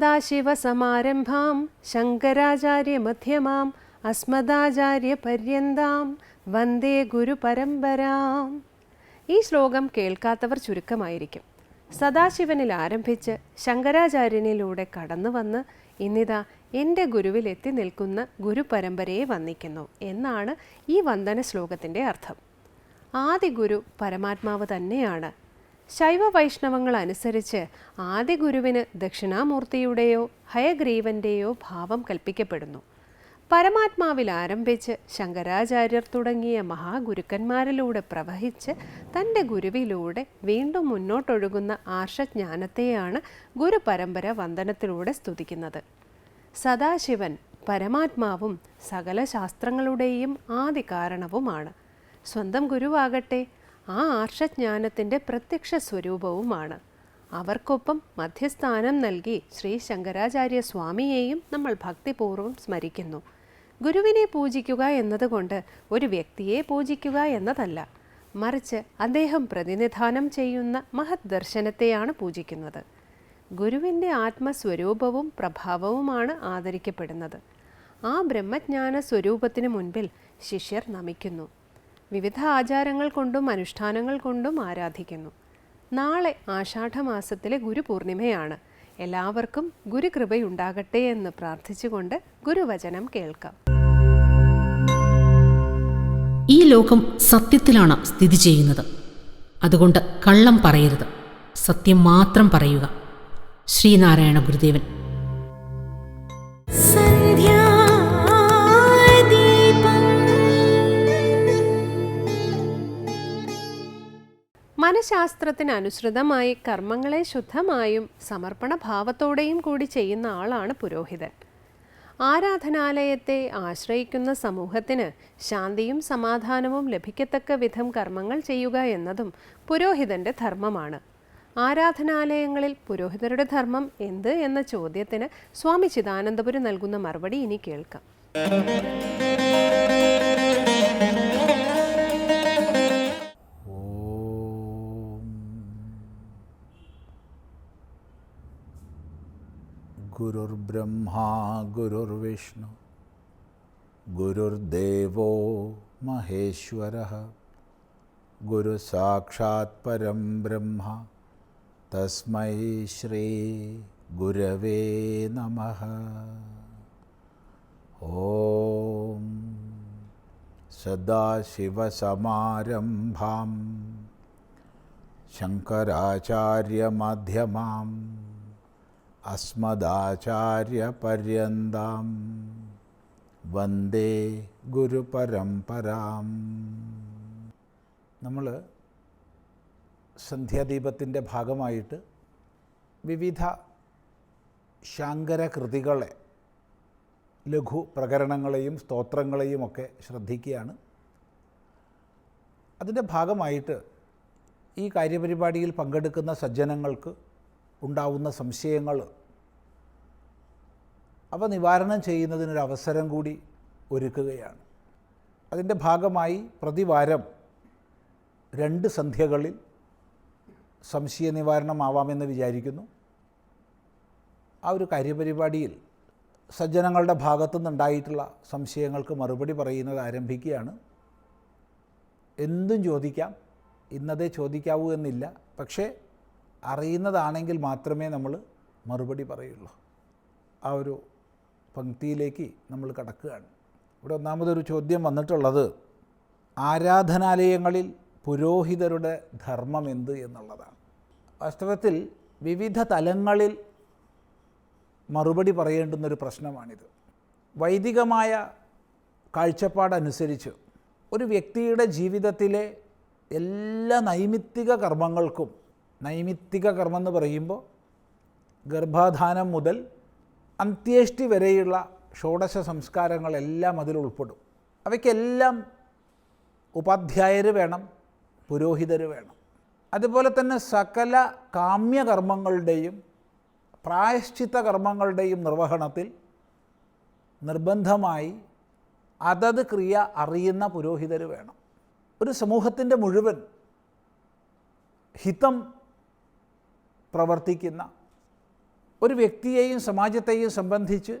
സദാശിവസമാരംഭാം ശങ്കരാചാര്യമധ്യമാം അസ്മദാചാര്യപര്യന്താം വന്ദേ ഗുരുപരമ്പരാം. ഈ ശ്ലോകം കേൾക്കാത്തവർ ചുരുക്കമായിരിക്കും. സദാശിവനിൽ ആരംഭിച്ച് ശങ്കരാചാര്യനിലൂടെ കടന്നു വന്ന് ഇന്നിതാ എന്റെ ഗുരുവിൽ എത്തി നിൽക്കുന്ന ഗുരുപരമ്പരയെ വന്ദിക്കുന്നു എന്നാണ് ഈ വന്ദന ശ്ലോകത്തിന്റെ അർത്ഥം. ആദി ഗുരു പരമാത്മാവ് തന്നെയാണ് ശൈവ വൈഷ്ണവങ്ങൾ അനുസരിച്ച് ആദ്യ ഗുരുവിന് ദക്ഷിണാമൂർത്തിയുടെയോ ഹയഗ്രീവന്റെയോ ഭാവം കൽപ്പിക്കപ്പെടുന്നു. പരമാത്മാവിൽ ആരംഭിച്ച് ശങ്കരാചാര്യർ തുടങ്ങിയ മഹാഗുരുക്കന്മാരിലൂടെ പ്രവഹിച്ച് തന്റെ ഗുരുവിലൂടെ വീണ്ടും മുന്നോട്ടൊഴുകുന്ന ആർഷജ്ഞാനത്തെയാണ് ഗുരുപരമ്പര വന്ദനത്തിലൂടെ സ്തുതിക്കുന്നത്. സദാശിവൻ പരമാത്മാവും സകല ശാസ്ത്രങ്ങളുടെയും ആദികാരണവുമാണ്. സ്വന്തം ഗുരുവാകട്ടെ ആ ആർഷജ്ഞാനത്തിന്റെ പ്രത്യക്ഷ സ്വരൂപവുമാണ്. അവർക്കൊപ്പം മധ്യസ്ഥാനം നൽകി ശ്രീ ശങ്കരാചാര്യ സ്വാമിയെയും നമ്മൾ ഭക്തിപൂർവം സ്മരിക്കുന്നു. ഗുരുവിനെ പൂജിക്കുക എന്നതുകൊണ്ട് ഒരു വ്യക്തിയെ പൂജിക്കുക എന്നതല്ല മറിച്ച് അദ്ദേഹം പ്രതിനിധാനം ചെയ്യുന്ന മഹത് ദർശനത്തെയാണ് പൂജിക്കുന്നത്. ഗുരുവിന്റെ ആത്മസ്വരൂപവും പ്രഭാവവുമാണ് ആദരിക്കപ്പെടുന്നത്. ആ ബ്രഹ്മജ്ഞാന സ്വരൂപത്തിന് മുൻപിൽ ശിഷ്യർ നമിക്കുന്നു. വിവിധ ആചാരങ്ങൾ കൊണ്ടും അനുഷ്ഠാനങ്ങൾ കൊണ്ടും ആരാധിക്കുന്നു. നാളെ ആഷാഢമാസത്തിലെ ഗുരുപൂർണിമയാണ്. എല്ലാവർക്കും ഗുരുകൃപയുണ്ടാകട്ടെ എന്ന് പ്രാർത്ഥിച്ചുകൊണ്ട് ഗുരുവചനം കേൾക്കാം. ഈ ലോകം സത്യത്തിലാണ് സ്ഥിതി ചെയ്യുന്നത്. അതുകൊണ്ട് കള്ളം പറയരുത്. സത്യം മാത്രം പറയുക. ശ്രീനാരായണ ഗുരുദേവൻ. മനഃശാസ്ത്രത്തിന് അനുസൃതമായി കർമ്മങ്ങളെ ശുദ്ധമായും സമർപ്പണ ഭാവത്തോടെയും കൂടി ചെയ്യുന്ന ആളാണ് പുരോഹിതൻ. ആരാധനാലയത്തെ ആശ്രയിക്കുന്ന സമൂഹത്തിന് ശാന്തിയും സമാധാനവും ലഭിക്കത്തക്ക വിധം കർമ്മങ്ങൾ ചെയ്യുക എന്നതും പുരോഹിതന്റെ ധർമ്മമാണ്. ആരാധനാലയങ്ങളിൽ പുരോഹിതരുടെ ധർമ്മം എന്ത് എന്ന ചോദ്യത്തിന് സ്വാമി ചിദാനന്ദപുരി നൽകുന്ന മറുപടി ഇനി കേൾക്കാം. गुरुर्ब्रह्मा गुरुर्विष्णु। गुरुर्देवो महेश्वरः। गुरुसाक्षात् परं ब्रह्म। तस्मै श्रीगुरवे नमः। ॐ सदाशिवसमारम्भां शङ्कराचार्यमध्यमाम्। അസ്മദാചാര്യപര്യന്താം. വന്ദേ ഗുരുപരംപരാം നമ്മൾ സന്ധ്യാദീപത്തിന്റെ ഭാഗമായിട്ട് വിവിധ ശാങ്കരകൃതികളെ ലഘു പ്രകരണങ്ങളെയും സ്തോത്രങ്ങളെയും ഒക്കെ ശ്രദ്ധിക്കുകയാണ്. അതിന്റെ ഭാഗമായിട്ട് ഈ കാര്യപരിപാടിയിൽ പങ്കെടുക്കുന്ന സജ്ജനങ്ങൾക്ക് ഉണ്ടാവുന്ന സംശയങ്ങൾ. അവ നിവാരണം ചെയ്യുന്നതിനൊരു അവസരം കൂടി ഒരുക്കുകയാണ്. അതിന്റെ ഭാഗമായി പ്രതിവാരം രണ്ട് സന്ധ്യകളിൽ സംശയ നിവാരണമാവാമെന്ന് വിചാരിക്കുന്നു. ആ ഒരു കാര്യപരിപാടിയിൽ സജ്ജനങ്ങളുടെ ഭാഗത്തു നിന്നുണ്ടായിട്ടുള്ള സംശയങ്ങൾക്ക് മറുപടി പറയുന്നത് ആരംഭിക്കുകയാണ്. എന്തും ചോദിക്കാം. ഇന്നതേ ചോദിക്കാവൂ എന്നില്ല. പക്ഷേ അറിയുന്നതാണെങ്കിൽ മാത്രമേ നമ്മൾ മറുപടി പറയുള്ളൂ. ആ ഒരു പങ്ക്തിയിലേക്ക് നമ്മൾ കടക്കുകയാണ്. ഇവിടെ ഒന്നാമതൊരു ചോദ്യം വന്നിട്ടുള്ളത് ആരാധനാലയങ്ങളിൽ പുരോഹിതരുടെ ധർമ്മം എന്ത് എന്നുള്ളതാണ്. വാസ്തവത്തിൽ വിവിധ തലങ്ങളിൽ മറുപടി പറയേണ്ടുന്നൊരു പ്രശ്നമാണിത്. വൈദികമായ കാഴ്ചപ്പാടനുസരിച്ച് ഒരു വ്യക്തിയുടെ ജീവിതത്തിലെ എല്ലാ നൈമിത്തിക കർമ്മങ്ങൾക്കും നൈമിത്തിക കർമ്മം എന്ന് പറയുമ്പോൾ ഗർഭാധാനം മുതൽ അന്ത്യേഷ്ടി വരെയുള്ള ഷോഡശ സംസ്കാരങ്ങളെല്ലാം അതിൽ ഉൾപ്പെടും. അവയ്ക്കെല്ലാം ഉപാധ്യായർ വേണം പുരോഹിതർ വേണം. അതുപോലെ തന്നെ സകല കാമ്യകർമ്മങ്ങളുടെയും പ്രായശ്ചിത്ത കർമ്മങ്ങളുടെയും നിർവഹണത്തിൽ നിർബന്ധമായി അതത് ക്രിയ അറിയുന്ന പുരോഹിതർ വേണം. ഒരു സമൂഹത്തിന്റെ മുഴുവൻ ഹിതം പ്രവർത്തിക്കുന്ന ഒരു വ്യക്തിയെയും സമാജത്തെയും സംബന്ധിച്ച്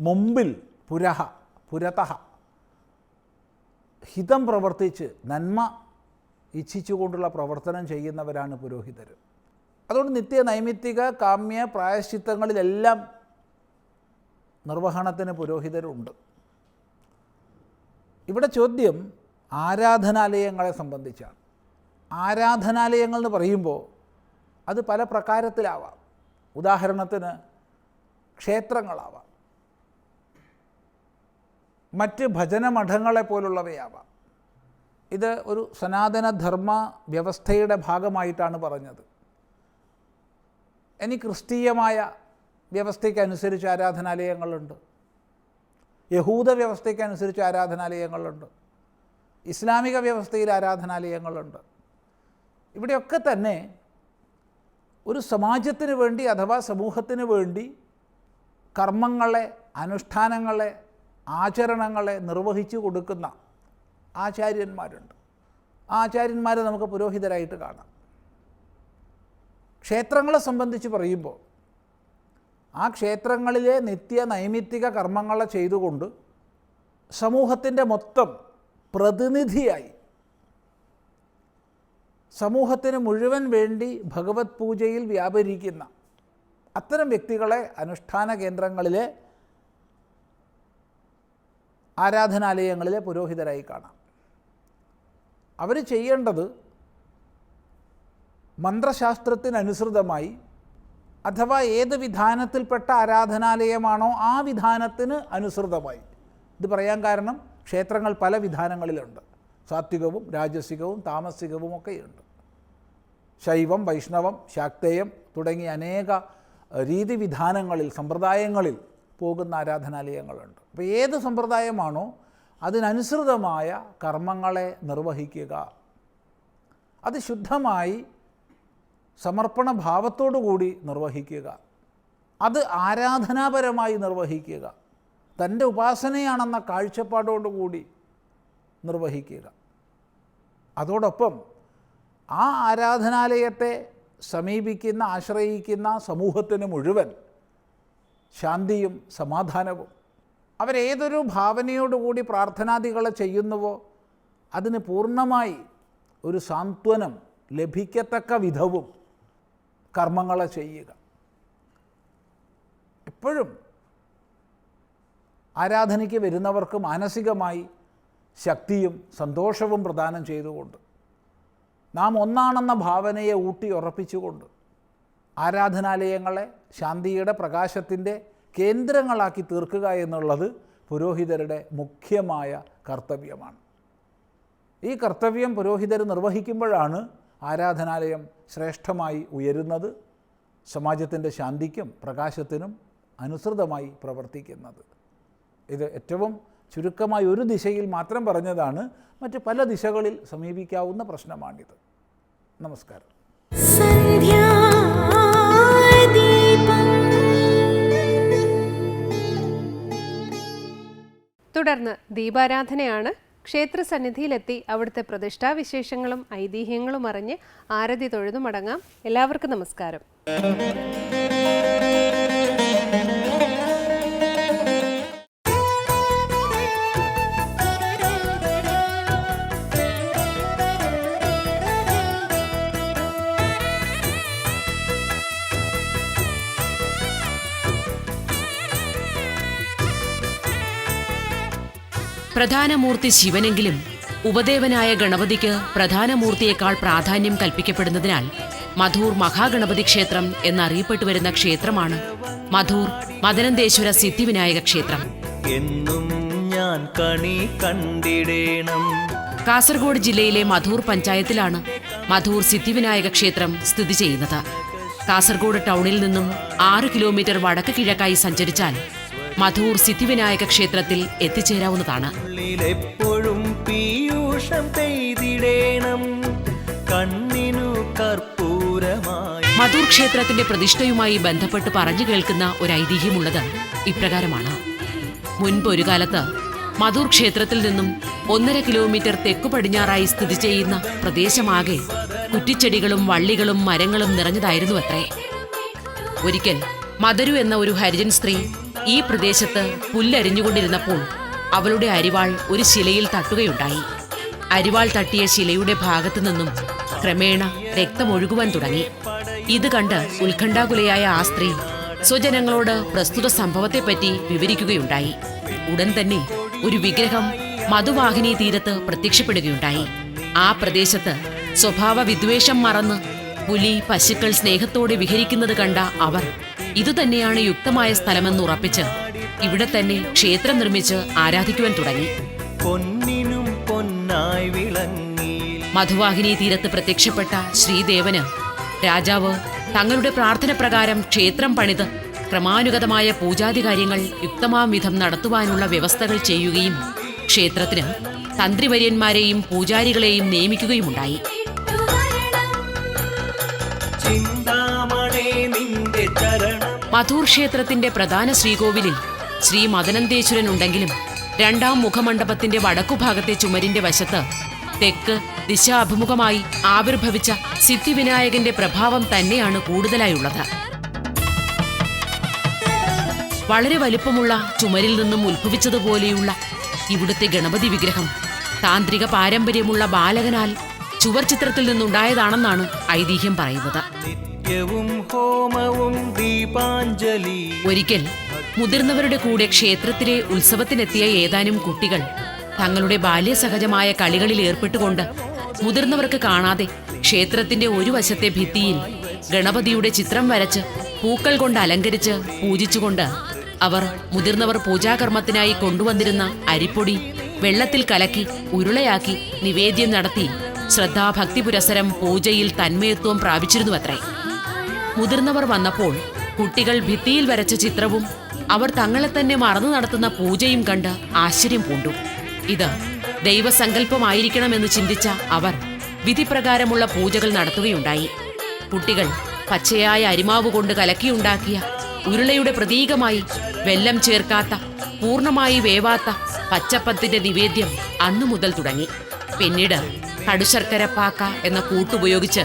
മുമ്പിൽ പുരഹ പുരതഹ ഹിതം പ്രവർത്തിച്ച് നന്മ ഇച്ഛിച്ചുകൊണ്ടുള്ള പ്രവർത്തനം ചെയ്യുന്നവരാണ് പുരോഹിതർ. അതുകൊണ്ട് നിത്യ നൈമിത്തിക കാമ്യ പ്രായശ്ചിത്തങ്ങളിലെല്ലാം നിർവഹണത്തിന് പുരോഹിതരുണ്ട്. ഇവിടെ ചോദ്യം ആരാധനാലയങ്ങളെ സംബന്ധിച്ചാണ്. ആരാധനാലയങ്ങൾ എന്ന് പറയുമ്പോൾ അത് പല പ്രകാരത്തിലാവാം. ഉദാഹരണത്തിന് ക്ഷേത്രങ്ങളാവാം. മറ്റ് ഭജനമഠങ്ങളെ പോലുള്ളവയാവാം. ഇത് ഒരു സനാതനധർമ്മ വ്യവസ്ഥയുടെ ഭാഗമായിട്ടാണ് പറഞ്ഞത്. ഇനി ക്രിസ്തീയമായ വ്യവസ്ഥയ്ക്കനുസരിച്ച് ആരാധനാലയങ്ങളുണ്ട്. യഹൂദ വ്യവസ്ഥയ്ക്കനുസരിച്ച് ആരാധനാലയങ്ങളുണ്ട്. ഇസ്ലാമിക വ്യവസ്ഥയിൽ ആരാധനാലയങ്ങളുണ്ട്. ഇവിടെയൊക്കെ തന്നെ ഒരു സമാജത്തിന് വേണ്ടി അഥവാ സമൂഹത്തിന് വേണ്ടി കർമ്മങ്ങളെ അനുഷ്ഠാനങ്ങളെ ആചരണങ്ങളെ നിർവഹിച്ചു കൊടുക്കുന്ന ആചാര്യന്മാരുണ്ട്. ആ ആചാര്യന്മാരെ നമുക്ക് പുരോഹിതരായിട്ട് കാണാം. ക്ഷേത്രങ്ങളെ സംബന്ധിച്ച് പറയുമ്പോൾ ആ ക്ഷേത്രങ്ങളിലെ നിത്യ നൈമിത്തിക കർമ്മങ്ങളെ ചെയ്തുകൊണ്ട് സമൂഹത്തിന്റെ മൊത്തം പ്രതിനിധിയായി സമൂഹത്തിന് മുഴുവൻ വേണ്ടി ഭഗവത് പൂജയിൽ വ്യാപരിക്കുന്ന അത്തരം വ്യക്തികളെ അനുഷ്ഠാന കേന്ദ്രങ്ങളിലെ ആരാധനാലയങ്ങളിലെ പുരോഹിതരായി കാണാം. അവർ ചെയ്യേണ്ടത് മന്ത്രശാസ്ത്രത്തിനനുസൃതമായി അഥവാ ഏത് വിധാനത്തിൽപ്പെട്ട ആരാധനാലയമാണോ ആ വിധാനത്തിന് അനുസൃതമായി. ഇത് പറയാൻ കാരണം ക്ഷേത്രങ്ങൾ പല വിധാനങ്ങളിലുണ്ട്. സാത്വികവും രാജസികവും താമസികവും ഒക്കെയുണ്ട്. ശൈവം വൈഷ്ണവം ശാക്തേയം തുടങ്ങിയ അനേക രീതിവിധാനങ്ങളിൽ സമ്പ്രദായങ്ങളിൽ പോകുന്ന ആരാധനാലയങ്ങളുണ്ട്. അപ്പോൾ ഏത് സമ്പ്രദായമാണോ അതിനനുസൃതമായ കർമ്മങ്ങളെ നിർവഹിക്കുക. അത് ശുദ്ധമായി സമർപ്പണ ഭാവത്തോടുകൂടി നിർവഹിക്കുക. അത് ആരാധനാപരമായി നിർവഹിക്കുക. തന്റെ ഉപാസനയാണെന്ന കാഴ്ചപ്പാടോടുകൂടി നിർവഹിക്കുക. അതോടൊപ്പം ആ ആരാധനാലയത്തെ സമീപിക്കുന്ന ആശ്രയിക്കുന്ന സമൂഹത്തിന് മുഴുവൻ ശാന്തിയും സമാധാനവും. അവരേതൊരു ഭാവനയോടുകൂടി പ്രാർത്ഥനാദികൾ ചെയ്യുന്നുവോ അതിന് പൂർണമായി ഒരു സാന്ത്വനം ലഭിക്കത്തക്ക വിധവും കർമ്മങ്ങളെ ചെയ്യുക. എപ്പോഴും ആരാധനയ്ക്ക് വരുന്നവർക്ക് മാനസികമായി ശക്തിയും സന്തോഷവും പ്രദാനം ചെയ്തുകൊണ്ട് നാം ഒന്നാണെന്ന ഭാവനയെ ഊട്ടി ഉറപ്പിച്ചുകൊണ്ട് ആരാധനാലയങ്ങളെ ശാന്തിയുടെ പ്രകാശത്തിന്റെ കേന്ദ്രങ്ങളാക്കി തീർക്കുക എന്നുള്ളത് പുരോഹിതരുടെ മുഖ്യമായ കർത്തവ്യമാണ്. ഈ കർത്തവ്യം പുരോഹിതർ നിർവഹിക്കുമ്പോഴാണ് ആരാധനാലയം ശ്രേഷ്ഠമായി ഉയരുന്നത് സമാജത്തിന്റെ ശാന്തിക്കും പ്രകാശത്തിനും അനുസൃതമായി പ്രവർത്തിക്കുന്നത്. ഇത് ഏറ്റവും ചുരുക്കമായി ഒരു ദിശയിൽ മാത്രം പറഞ്ഞതാണ് മറ്റ് പല ദിശകളിൽ സമീപിക്കാവുന്ന പ്രശ്നമാണിത്. നമസ്കാരം. തുടർന്ന് ദീപാരാധനയാണ് ക്ഷേത്ര സന്നിധിയിലെത്തി അവിടുത്തെ പ്രതിഷ്ഠാവിശേഷങ്ങളും ഐതിഹ്യങ്ങളും അറിഞ്ഞ് ആരതി തൊഴുതു മടങ്ങാം എല്ലാവർക്കും നമസ്കാരം. പ്രധാനമൂർത്തി ശിവനെങ്കിലും ഉപദേവനായ ഗണപതിക്ക് പ്രധാനമൂർത്തിയേക്കാൾ പ്രാധാന്യം കൽപ്പിക്കപ്പെടുന്നതിനാൽ മധൂർ മഹാഗണപതി ക്ഷേത്രം എന്നറിയപ്പെട്ടു വരുന്ന ക്ഷേത്രമാണ് മധൂർ മദനന്തേശ്വര സിദ്ധിവിനായക ക്ഷേത്രം. എന്നും ഞാൻ കണി കണ്ടിടേണം. കാസർഗോഡ് ജില്ലയിലെ മധൂർ പഞ്ചായത്തിലാണ് മധൂർ സിദ്ധിവിനായക ക്ഷേത്രം സ്ഥിതി ചെയ്യുന്നത്. കാസർഗോഡ് ടൗണിൽ നിന്നും ആറ് കിലോമീറ്റർ വടക്ക് കിഴക്കായി സഞ്ചരിച്ചാൽ മധൂർ സിദ്ധിവിനായക ക്ഷേത്രത്തിൽ എത്തിച്ചേരാവുന്നതാണ്. ഉള്ളിലെപ്പോഴും പീയൂഷം പെയ്തിടേണം. കണ്ണിനു കർപ്പൂരമായി. മധൂർ ക്ഷേത്രത്തിന്റെ പ്രതിഷ്ഠയുമായി ബന്ധപ്പെട്ട് പറഞ്ഞു കേൾക്കുന്ന ഒരു ഐതിഹ്യമുള്ളത് ഇപ്രകാരമാണ്. മുൻപ് ഒരു കാലത്ത് മധൂർ ക്ഷേത്രത്തിൽ നിന്നും ഒന്നര കിലോമീറ്റർ തെക്കു പടിഞ്ഞാറായി സ്ഥിതി ചെയ്യുന്ന പ്രദേശമാകെ കുറ്റിച്ചെടികളും വള്ളികളും മരങ്ങളും നിറഞ്ഞതായിരുന്നു അത്രേ ഒരിക്കൽ മധുരു എന്ന ഒരു ഹരിജൻ സ്ത്രീ ഈ പ്രദേശത്ത് പുല്ലരിഞ്ഞുകൊണ്ടിരുന്നപ്പോൾ അവളുടെ അരിവാൾ ഒരു ശിലയിൽ തട്ടുകയുണ്ടായി. അരിവാൾ തട്ടിയ ശിലയുടെ ഭാഗത്തു നിന്നും ക്രമേണ രക്തമൊഴുകുവാൻ തുടങ്ങി. ഇത് കണ്ട് ഉത്കണ്ഠാകുലയായ ആ സ്ത്രീ സ്വജനങ്ങളോട് പ്രസ്തുത സംഭവത്തെപ്പറ്റി വിവരിക്കുകയുണ്ടായി. ഉടൻ തന്നെ ഒരു വിഗ്രഹം മധുവാഹിനി തീരത്ത് പ്രത്യക്ഷപ്പെടുകയുണ്ടായി. ആ പ്രദേശത്ത് സ്വഭാവ വിദ്വേഷം മറന്ന് പുലി പശുക്കൾ സ്നേഹത്തോടെ വിഹരിക്കുന്നത് കണ്ട അവർ ഇതുതന്നെയാണ് യുക്തമായ സ്ഥലമെന്ന് ഉറപ്പിച്ച് ഇവിടെ തന്നെ ക്ഷേത്രം നിർമ്മിച്ച് ആരാധിക്കുവാൻ തുടങ്ങി. പൊന്നിനും പൊന്നായി വിളങ്ങി മധുവാഹിനി തീരത്ത് പ്രത്യക്ഷപ്പെട്ട ശ്രീദേവന് രാജാവ് തങ്ങളുടെ പ്രാർത്ഥന പ്രകാരം ക്ഷേത്രം പണിത് ക്രമാനുഗതമായ പൂജാതി കാര്യങ്ങൾ യുക്തമാം വിധം നടത്തുവാനുള്ള വ്യവസ്ഥകൾ ചെയ്യുകയും ക്ഷേത്രത്തിന് തന്ത്രിവര്യന്മാരെയും പൂജാരികളെയും നിയമിക്കുകയുമുണ്ടായി. മധൂർ ക്ഷേത്രത്തിന്റെ പ്രധാന ശ്രീകോവിലിൽ ശ്രീ മദനന്തേശ്വരൻ ഉണ്ടെങ്കിലും രണ്ടാം മുഖമണ്ഡപത്തിന്റെ വടക്കുഭാഗത്തെ ചുമരിന്റെ വശത്ത് തെക്ക് ദിശാഭിമുഖമായി ആവിർഭവിച്ച സിദ്ധിവിനായകന്റെ പ്രഭാവം തന്നെയാണ് കൂടുതലായുള്ളത്. വളരെ വലിപ്പമുള്ള ചുമരിൽ നിന്നും ഉത്ഭവിച്ചതുപോലെയുള്ള ഇവിടുത്തെ ഗണപതി വിഗ്രഹം താന്ത്രിക പാരമ്പര്യമുള്ള ബാലകനാൽ ചുവർ ചിത്രത്തിൽ നിന്നുണ്ടായതാണെന്നാണ് ഐതിഹ്യം പറയുന്നത്. ഒരിക്കൽ മുതിർന്നവരുടെ കൂടെ ക്ഷേത്രത്തിലെ ഉത്സവത്തിനെത്തിയ ഏതാനും കുട്ടികൾ തങ്ങളുടെ ബാല്യസഹജമായ കളികളിൽ ഏർപ്പെട്ടുകൊണ്ട് മുതിർന്നവർക്ക് കാണാതെ ക്ഷേത്രത്തിന്റെ ഒരു വശത്തെ ഭിത്തിയിൽ ഗണപതിയുടെ ചിത്രം വരച്ച് പൂക്കൾ കൊണ്ട് അലങ്കരിച്ച് പൂജിച്ചുകൊണ്ട് അവർ മുതിർന്നവർ പൂജാകർമ്മത്തിനായി കൊണ്ടുവന്നിരുന്ന അരിപ്പൊടി വെള്ളത്തിൽ കലക്കി ഉരുളയാക്കി നിവേദ്യം നടത്തി ശ്രദ്ധാഭക്തി പുരസരം പൂജയിൽ തന്മയത്വം പ്രാപിച്ചിരുന്നുവത്രേ. മുതിർന്നവർ വന്നപ്പോൾ കുട്ടികൾ ഭിത്തിയിൽ വരച്ച ചിത്രവും അവർ തങ്ങളെ തന്നെ മറന്നു നടത്തുന്ന പൂജയും കണ്ട് ആശ്ചര്യം പൂണ്ടു. ഇത് ദൈവസങ്കല്പമായിരിക്കണമെന്ന് ചിന്തിച്ച അവർ വിധിപ്രകാരമുള്ള പൂജകൾ നടത്തുകയുണ്ടായി. കുട്ടികൾ പച്ചയായ അരിമാവ് കൊണ്ട് കലക്കിയുണ്ടാക്കിയ ഉരുളയുടെ പ്രതീകമായി വെല്ലം ചേർക്കാത്ത പൂർണമായി വേവാത്ത പച്ചപ്പത്തിന്റെ നിവേദ്യം അന്നു മുതൽ തുടങ്ങി. പിന്നീട് കടുശർക്കരപ്പാക്ക എന്ന കൂട്ടുപയോഗിച്ച്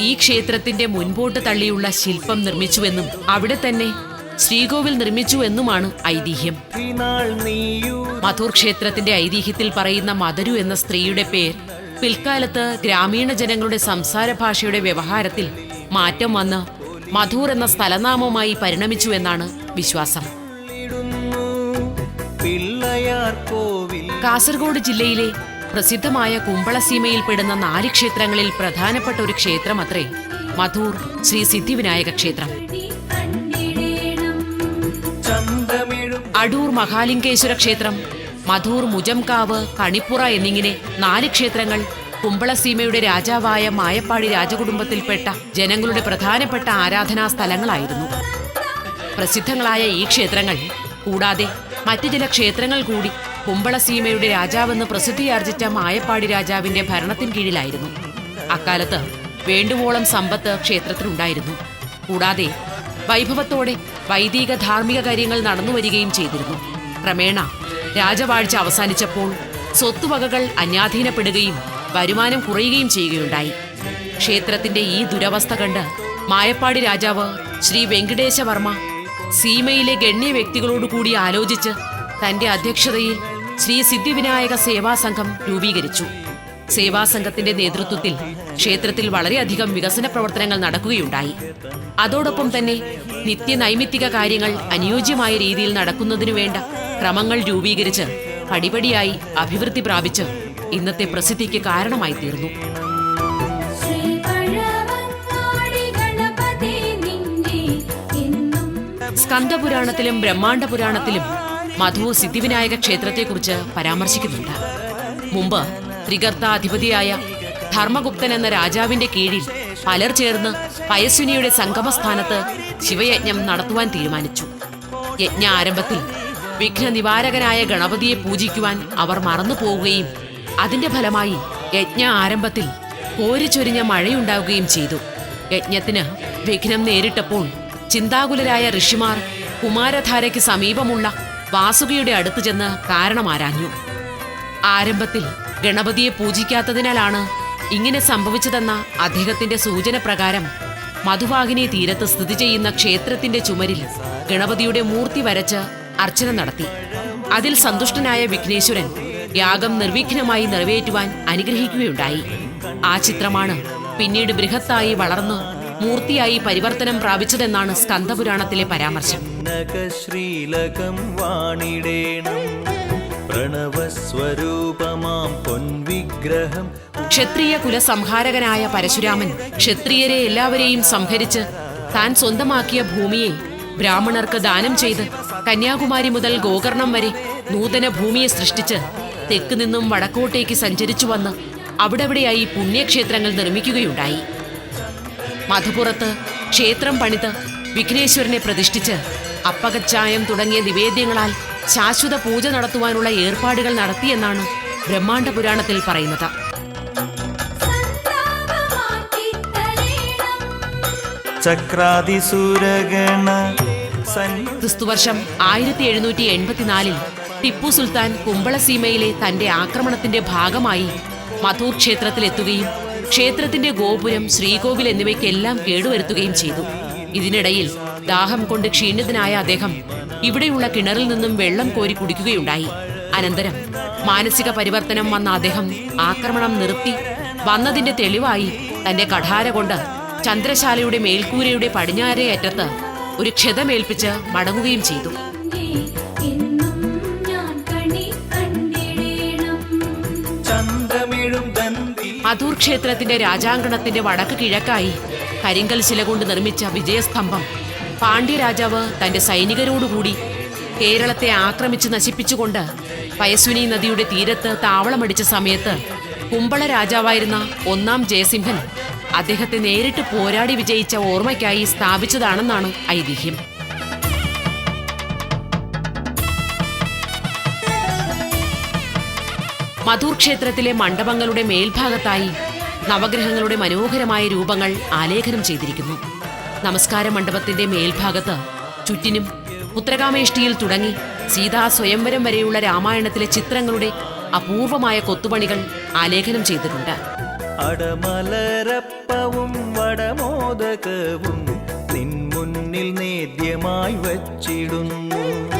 ഈ ക്ഷേത്രത്തിന്റെ മുൻപോട്ട് തള്ളിയുള്ള ശില്പം നിർമ്മിച്ചുവെന്നും അവിടെ തന്നെ ശ്രീകോവിൽ നിർമ്മിച്ചു എന്നുമാണ് ഐതിഹ്യം. മധൂർ ക്ഷേത്രത്തിന്റെ ഐതിഹ്യത്തിൽ പറയുന്ന മധുരു എന്ന സ്ത്രീയുടെ പേര് പിൽക്കാലത്ത് ഗ്രാമീണ ജനങ്ങളുടെ സംസാര ഭാഷയുടെ വ്യവഹാരത്തിൽ മാറ്റം വന്ന് മധൂർ എന്ന സ്ഥലനാമമായി പരിണമിച്ചു എന്നാണ് വിശ്വാസം. കാസർഗോഡ് ജില്ലയിലെ പ്രസിദ്ധമായ കുമ്പളസീമയിൽപ്പെടുന്ന നാല് ക്ഷേത്രങ്ങളിൽ പ്രധാനപ്പെട്ട ഒരു ക്ഷേത്രമത്രേ മധൂർ ശ്രീ സിദ്ധിവിനായക ക്ഷേത്രം. അടൂർ മഹാലിംഗേശ്വര ക്ഷേത്രം മധൂർ മുജംകാവ് കണിപ്പുറ എന്നിങ്ങനെ നാല് ക്ഷേത്രങ്ങൾ കുമ്പളസീമയുടെ രാജാവായ മായപ്പാടി രാജകുടുംബത്തിൽപ്പെട്ട ജനങ്ങളുടെ പ്രധാനപ്പെട്ട ആരാധനാ സ്ഥലങ്ങളായിരുന്നു. പ്രസിദ്ധങ്ങളായ ഈ ക്ഷേത്രങ്ങൾ കൂടാതെ മറ്റു ചില ക്ഷേത്രങ്ങൾ കൂടി കുമ്പളസീമയുടെ രാജാവെന്ന് പ്രസിദ്ധിയാർജിച്ച മായപ്പാടി രാജാവിന്റെ ഭരണത്തിൻ കീഴിലായിരുന്നു. അക്കാലത്ത് വേണ്ടുവോളം സമ്പത്ത് ക്ഷേത്രത്തിലുണ്ടായിരുന്നു. കൂടാതെ വൈഭവത്തോടെ വൈദിക ധാർമ്മിക കാര്യങ്ങൾ നടന്നു വരികയും ചെയ്തിരുന്നു. ക്രമേണ രാജവാഴ്ച അവസാനിച്ചപ്പോൾ സ്വത്തുവകകൾ അന്യാധീനപ്പെടുകയും വരുമാനം കുറയുകയും ചെയ്യുകയുണ്ടായി. ക്ഷേത്രത്തിന്റെ ഈ ദുരവസ്ഥ കണ്ട് മായപ്പാടി രാജാവ് ശ്രീ വെങ്കടേശവർമ്മ സീമയിലെ ഗണ്യ വ്യക്തികളോടുകൂടി ആലോചിച്ച് തന്റെ അധ്യക്ഷതയിൽ ശ്രീ സിദ്ധിവിനായക സേവാ സംഘം രൂപീകരിച്ചു. സേവാസംഘത്തിന്റെ നേതൃത്വത്തിൽ ക്ഷേത്രത്തിൽ വളരെയധികം വികസന പ്രവർത്തനങ്ങൾ നടക്കുകയുണ്ടായി. അതോടൊപ്പം തന്നെ നിത്യനൈമിത്തിക കാര്യങ്ങൾ അനുയോജ്യമായ രീതിയിൽ നടക്കുന്നതിനു വേണ്ട ക്രമങ്ങൾ രൂപീകരിച്ച് പടിപടിയായി അഭിവൃദ്ധി പ്രാപിച്ച് ഇന്നത്തെ പ്രസിദ്ധിക്ക് കാരണമായി തീർന്നു. സ്കന്ദപുരാണത്തിലും ബ്രഹ്മാണ്ഡ പുരാണത്തിലും മധു സിദ്ധിവിനായക ക്ഷേത്രത്തെക്കുറിച്ച് പരാമർശിക്കുന്നുണ്ട്. മുമ്പ് ത്രികർത്താധിപതിയായ ധർമ്മഗുപ്തൻ എന്ന രാജാവിന്റെ കീഴിൽ പലർ ചേർന്ന് പയസ്വിനിയുടെ സംഗമസ്ഥാനത്ത് ശിവയജ്ഞം നടത്തുവാൻ തീരുമാനിച്ചു. യജ്ഞ ആരംഭത്തിൽ വിഘ്ന നിവാരകനായ ഗണപതിയെ പൂജിക്കുവാൻ അവർ മറന്നു പോവുകയും അതിന്റെ ഫലമായി യജ്ഞ ആരംഭത്തിൽ കോരിച്ചൊരിഞ്ഞ മഴയുണ്ടാവുകയും ചെയ്തു. യജ്ഞത്തിന് വിഘ്നം നേരിട്ടപ്പോൾ ചിന്താകുലരായ ഋഷിമാർ കുമാരധാരയ്ക്ക് സമീപമുള്ള വാസുകിയുടെ അടുത്തു ചെന്ന് കാരണമാരാഞ്ഞു ആരംഭത്തിൽ ഗണപതിയെ പൂജിക്കാത്തതിനാലാണ് ഇങ്ങനെ സംഭവിച്ചതെന്ന അദ്ദേഹത്തിന്റെ സൂചന പ്രകാരം മധുവാഹിനി തീരത്ത് സ്ഥിതി ചെയ്യുന്ന ക്ഷേത്രത്തിന്റെ ചുമരിൽ ഗണപതിയുടെ മൂർത്തി വരച്ച് അർച്ചന നടത്തി. അതിൽ സന്തുഷ്ടനായ വിഘ്നേശ്വരൻ യാഗം നിർവിഘ്നമായി നിറവേറ്റുവാൻ അനുഗ്രഹിക്കുകയുണ്ടായി. ആ ചിത്രമാണ് പിന്നീട് ബൃഹത്തായി വളർന്ന് മൂർത്തിയായി പരിവർത്തനം പ്രാപിച്ചതെന്നാണ് സ്കന്ദപുരാണത്തിലെ പരാമർശം. നഗശ്രീലകം വാണിടേണം. പൊൻവിഗ്രഹം. ക്ഷത്രിയ കുലസംഹാരകനായ പരശുരാമൻ ക്ഷത്രിയരെ എല്ലാവരെയും സംഹരിച്ച് താൻ സ്വന്തമാക്കിയ ഭൂമിയെ ബ്രാഹ്മണർക്ക് ദാനം ചെയ്ത് കന്യാകുമാരി മുതൽ ഗോകർണം വരെ നൂതന ഭൂമിയെ സൃഷ്ടിച്ച് തെക്ക് നിന്നും വടക്കോട്ടേക്ക് സഞ്ചരിച്ചു വന്ന് അവിടെവിടെയായി പുണ്യക്ഷേത്രങ്ങൾ നിർമ്മിക്കുകയുണ്ടായി. മധുപുറത്ത് ക്ഷേത്രം പണിത് വിഘ്നേശ്വരനെ പ്രതിഷ്ഠിച്ച് അപ്പകച്ചായം തുടങ്ങിയ നിവേദ്യങ്ങളാൽ ശാശ്വത പൂജ നടത്തുവാനുള്ള ഏർപ്പാടുകൾ നടത്തിയെന്നാണ് ബ്രഹ്മാണ്ഡ പുരാണത്തിൽ പറയുന്നത്. ക്രിസ്തുവർഷം ആയിരത്തി എഴുന്നൂറ്റി എൺപത്തിനാലിൽ ടിപ്പു സുൽത്താൻ കുമ്പളസീമയിലെ തന്റെ ആക്രമണത്തിന്റെ ഭാഗമായി മധൂർ ക്ഷേത്രത്തിലെത്തുകയും ക്ഷേത്രത്തിന്റെ ഗോപുരം ശ്രീകോവിൽ എന്നിവയ്ക്കെല്ലാം കേടുവരുത്തുകയും ചെയ്തു. ഇതിനിടയിൽ ദാഹം കൊണ്ട് ക്ഷീണിതനായ അദ്ദേഹം ഇവിടെയുള്ള കിണറിൽ നിന്നും വെള്ളം കോരി കുടിക്കുകയുണ്ടായി. അനന്തരം മാനസിക പരിവർത്തനം വന്ന അദ്ദേഹം ആക്രമണം നിർത്തി. വന്നതിന്റെ തെളിവായി തന്റെ കഠാര കൊണ്ട് ചന്ദ്രശാലയുടെ മേൽക്കൂരയുടെ പടിഞ്ഞാറേ അറ്റത്ത് ഒരു ക്ഷതമേൽപ്പിച്ച് മടങ്ങുകയും ചെയ്തു. അതൂർ ക്ഷേത്രത്തിന്റെ രാജാങ്കണത്തിന്റെ വടക്ക് കിഴക്കായി കരിങ്കൽ ശില കൊണ്ട് നിർമ്മിച്ച വിജയസ്തംഭം പാണ്ഡ്യരാജാവ് തന്റെ സൈനികരോടുകൂടി കേരളത്തെ ആക്രമിച്ച് നശിപ്പിച്ചുകൊണ്ട് പയസ്വിനി നദിയുടെ തീരത്ത് താവളമടിച്ച സമയത്ത് കുമ്പള രാജാവായിരുന്ന ഒന്നാം ജയസിംഹൻ അദ്ദേഹത്തെ നേരിട്ട് പോരാടി വിജയിച്ച ഓർമ്മയ്ക്കായി സ്ഥാപിച്ചതാണെന്നാണ് ഐതിഹ്യം. മധൂർ ക്ഷേത്രത്തിലെ മണ്ഡപങ്ങളുടെ മേൽഭാഗത്തായി നവഗ്രഹങ്ങളുടെ മനോഹരമായ രൂപങ്ങൾ ആലേഖനം ചെയ്തിരിക്കുന്നു. നമസ്കാര മണ്ഡപത്തിന്റെ മേൽഭാഗത്ത് ചുറ്റിനും പുത്രകാമേഷ്ടിയിൽ തുടങ്ങി സീതാ സ്വയംവരം വരെയുള്ള രാമായണത്തിലെ ചിത്രങ്ങളുടെ അപൂർവമായ കൊത്തുപണികൾ ആലേഖനം ചെയ്തിട്ടുണ്ട്. അടമലരപ്പവും വടമോദകവും നിൻ മുന്നിൽ നേദ്യമായി വച്ചിടുന്നു.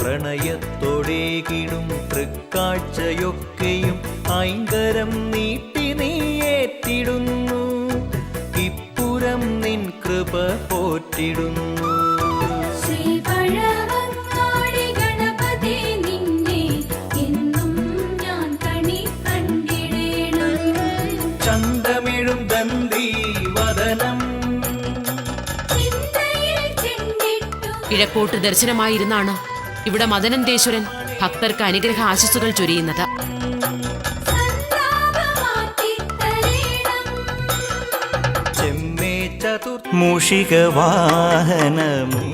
പ്രണയത്തോടേകിടും തൃക്കാഴ്ചയൊക്കെയും ഐങ്കരം നീട്ടി ഇപ്പുരം കണി പോറ്റിടുന്നു ചന്തമിഴും വദനം. കിഴക്കോട്ട് ദർശനമായിരുന്നാണ് ഇവിടെ മദനന്തേശ്വരൻ ഭക്തർക്ക് അനുഗ്രഹ ആശസ്സുകൾ ചൊരിയുന്നത്.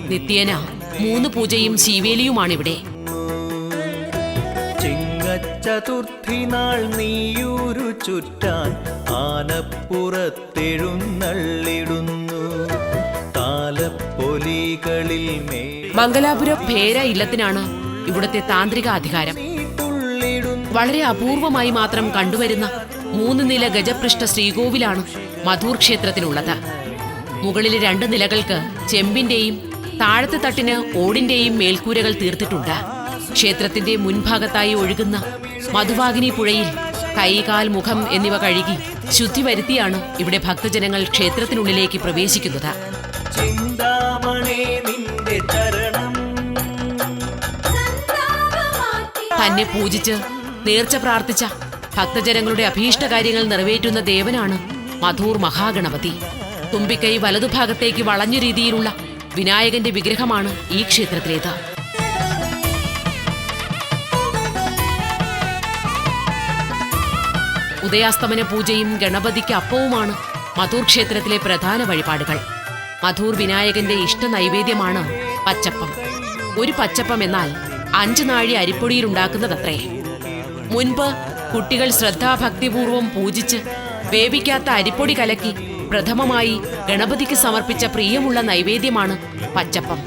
നിത്യേന മൂന്ന് പൂജയും ശീവേലിയുമാണിവിടെ. ചിങ്ങച്ചതുർത്ഥി നാൾ നീയൂരു ചുറ്റാൻ ആനപ്പുറത്തെഴുന്നള്ളിടുന്നു. താലപ്പൊലികളിൽ മേ മംഗലാപുര ഭേര ഇല്ലത്തിനാണ് ഇവിടുത്തെ താന്ത്രിക അധികാരം. വളരെ അപൂർവമായി മാത്രം കണ്ടുവരുന്ന മൂന്ന് നില ഗജപൃഷ്ഠ ശ്രീകോവിലാണ് മധൂർ ക്ഷേത്രത്തിനുള്ളത്. മുകളിലെ രണ്ട് നിലകൾക്ക് ചെമ്പിന്റെയും താഴത്തെ തട്ടിന് ഓടിന്റെയും മേൽക്കൂരകൾ തീർത്തിട്ടുണ്ട്. ക്ഷേത്രത്തിന്റെ മുൻഭാഗത്തായി ഒഴുകുന്ന മധുവാഗിനി പുഴയിൽ കൈകാൽ മുഖം എന്നിവ കഴുകി ശുദ്ധി വരുത്തിയാണ് ഇവിടെ ഭക്തജനങ്ങൾ ക്ഷേത്രത്തിനുള്ളിലേക്ക് പ്രവേശിക്കുന്നത്. തന്നെ പൂജിച്ച് നേർച്ച പ്രാർത്ഥിച്ച ഭക്തജനങ്ങളുടെ അഭീഷ്ട കാര്യങ്ങൾ നിറവേറ്റുന്ന ദേവനാണ് മധൂർ മഹാഗണപതി. തുമ്പിക്കൈ വലതുഭാഗത്തേക്ക് വളഞ്ഞ രീതിയിലുള്ള വിനായകന്റെ വിഗ്രഹമാണ് ഈ ക്ഷേത്രത്തിലേത്. ഉദയാസ്തമന പൂജയും ഗണപതിക്ക് അപ്പവുമാണ് മധൂർ ക്ഷേത്രത്തിലെ പ്രധാന വഴിപാടുകൾ. മധൂർ വിനായകന്റെ ഇഷ്ട നൈവേദ്യമാണ് പച്ചപ്പം. ഒരു പച്ചപ്പം എന്നാൽ അഞ്ച് നാഴി അരിപ്പൊടിയിൽ ഉണ്ടാക്കുന്നതത്രേ. മുൻപ് കുട്ടികൾ ശ്രദ്ധാഭക്തിപൂർവം പൂജിച്ച് വേവിക്കാത്ത അരിപ്പൊടി കലക്കി പ്രഥമമായി ഗണപതിക്ക് സമർപ്പിച്ച പ്രിയമുള്ള നൈവേദ്യമാണ് പച്ചപ്പം.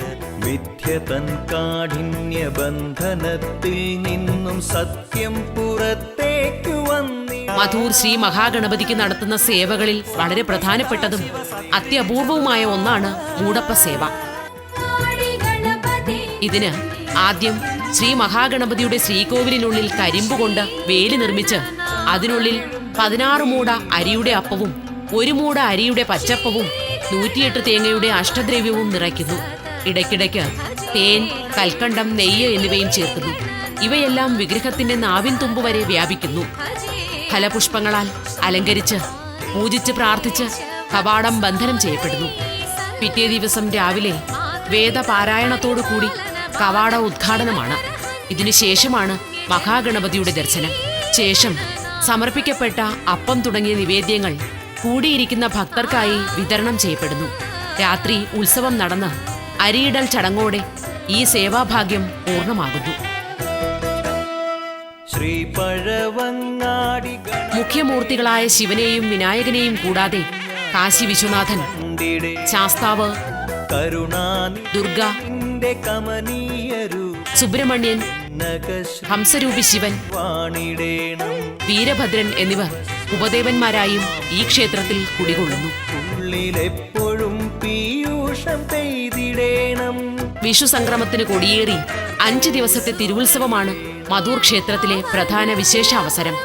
വിദ്യതൻ കാഠിന്യ ബന്ധനത്തിൽ നിന്നും സത്യം പുറത്തേക്ക് വന്നി. മധൂർ ശ്രീ മഹാഗണപതിക്ക് നടത്തുന്ന സേവകളിൽ വളരെ പ്രധാനപ്പെട്ടതും അത്യപൂർവവുമായ ഒന്നാണ് മൂടപ്പ സേവ ഇതിന് ആദ്യം ശ്രീ മഹാഗണപതിയുടെ ശ്രീകോവിലിനുള്ളിൽ കരിമ്പ് കൊണ്ട് വേലി നിർമ്മിച്ച് അതിനുള്ളിൽ പതിനാറ് മൂട അരിയുടെ അപ്പവും ഒരു മൂട അരിയുടെ പച്ചപ്പവും നൂറ്റിയെട്ട് തേങ്ങയുടെ അഷ്ടദ്രവ്യവും നിറയ്ക്കുന്നു. ഇടയ്ക്കിടയ്ക്ക് തേൻ കൽക്കണ്ടം നെയ്യ് എന്നിവയും ചേർക്കുന്നു. ഇവയെല്ലാം വിഗ്രഹത്തിന്റെ നാവിൻ തുമ്പ് വരെ വ്യാപിക്കുന്നു. ഫലപുഷ്പങ്ങളാൽ അലങ്കരിച്ച് പൂജിച്ച് പ്രാർത്ഥിച്ച് കവാടം ബന്ധനം ചെയ്യപ്പെടുന്നു. പിറ്റേ ദിവസം രാവിലെ വേദപാരായണത്തോടു കൂടി കവാട ഉദ്ഘാടനമാണ്. ഇതിനുശേഷമാണ് മഹാഗണപതിയുടെ ദർശനം. ശേഷം സമർപ്പിക്കപ്പെട്ട അപ്പം തുടങ്ങിയ നിവേദ്യങ്ങൾ കൂടിയിരിക്കുന്ന ഭക്തർക്കായി വിതരണം ചെയ്യപ്പെടുന്നു. രാത്രി ഉത്സവം നടന്ന് അരിയിടൽ ചടങ്ങോടെ ഈ സേവാഭാഗ്യം പൂർണമാകുന്നു. മുഖ്യമൂർത്തികളായ ശിവനെയും വിനായകനെയും കൂടാതെ കാശി വിശ്വനാഥൻ ശാസ്താവ് ദുർഗ സുബ്രഹ്മണ്യൻ ഹംസരൂപി ശിവൻ വീരഭദ്രൻ എന്നിവർ ഉപദേവന്മാരായും ഈ ക്ഷേത്രത്തിൽ കുടികൊള്ളുന്നു. ഉള്ളിലെപ്പോഴും പീയൂഷം പെയ്തിടേണം. വിഷു സംക്രമത്തിന് കൊടിയേറി അഞ്ച് ദിവസത്തെ തിരുവുത്സവമാണ് മധൂർ ക്ഷേത്രത്തിലെ പ്രധാന വിശേഷാവസരം.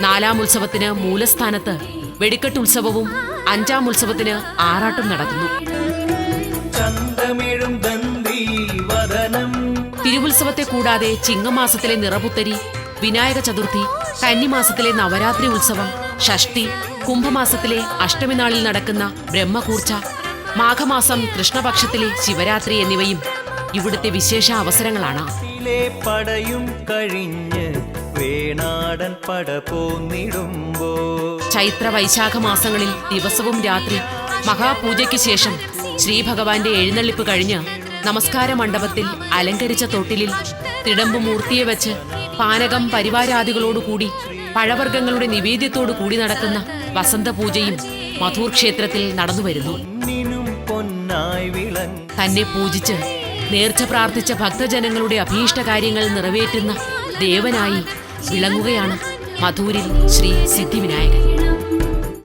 നാലാം ഉത്സവത്തിന് മൂലസ്ഥാനത്ത് വെടിക്കെട്ട് ഉത്സവവും അഞ്ചാം ഉത്സവത്തിന് ആറാട്ടും നടക്കുന്നു. തിരുവുത്സവത്തെ കൂടാതെ ചിങ്ങമാസത്തിലെ നിറപുത്തരി വിനായക ചതുർത്ഥി കന്നിമാസത്തിലെ നവരാത്രി ഉത്സവം ഷഷ്ടി കുംഭമാസത്തിലെ അഷ്ടമി നാളിൽ നടക്കുന്ന ബ്രഹ്മകൂർച്ച മാഘമാസം കൃഷ്ണപക്ഷത്തിലെ ശിവരാത്രി എന്നിവയും ഇവിടുത്തെ വിശേഷ അവസരങ്ങളാണ്. പടയും കഴിഞ്ഞ് വേണാടൻ പട പോന്നിടുമ്പോ. ചൈത്ര വൈശാഖ മാസങ്ങളിൽ ദിവസവും രാത്രി മഹാപൂജയ്ക്ക് ശേഷം ശ്രീഭഗവാന്റെ എഴുന്നള്ളിപ്പ് കഴിഞ്ഞ് നമസ്കാര മണ്ഡപത്തിൽ അലങ്കരിച്ച തൊട്ടിലിൽ തിടമ്പ് മൂർത്തിയെ വെച്ച് പാനകം പരിവാരാദികളോടുകൂടി പഴവർഗങ്ങളുടെ നിവേദ്യത്തോടു കൂടി നടക്കുന്ന വസന്തപൂജയും മധൂർ ക്ഷേത്രത്തിൽ നടന്നു വരുന്നു. തന്നെ പൂജിച്ച് നേർച്ച പ്രാർത്ഥിച്ച ഭക്തജനങ്ങളുടെ അഭീഷ്ട കാര്യങ്ങൾ നിറവേറ്റുന്ന ദേവനായി വിളങ്ങുകയാണ് മധൂരിൽ ശ്രീ സിദ്ധിവിനായകൻ.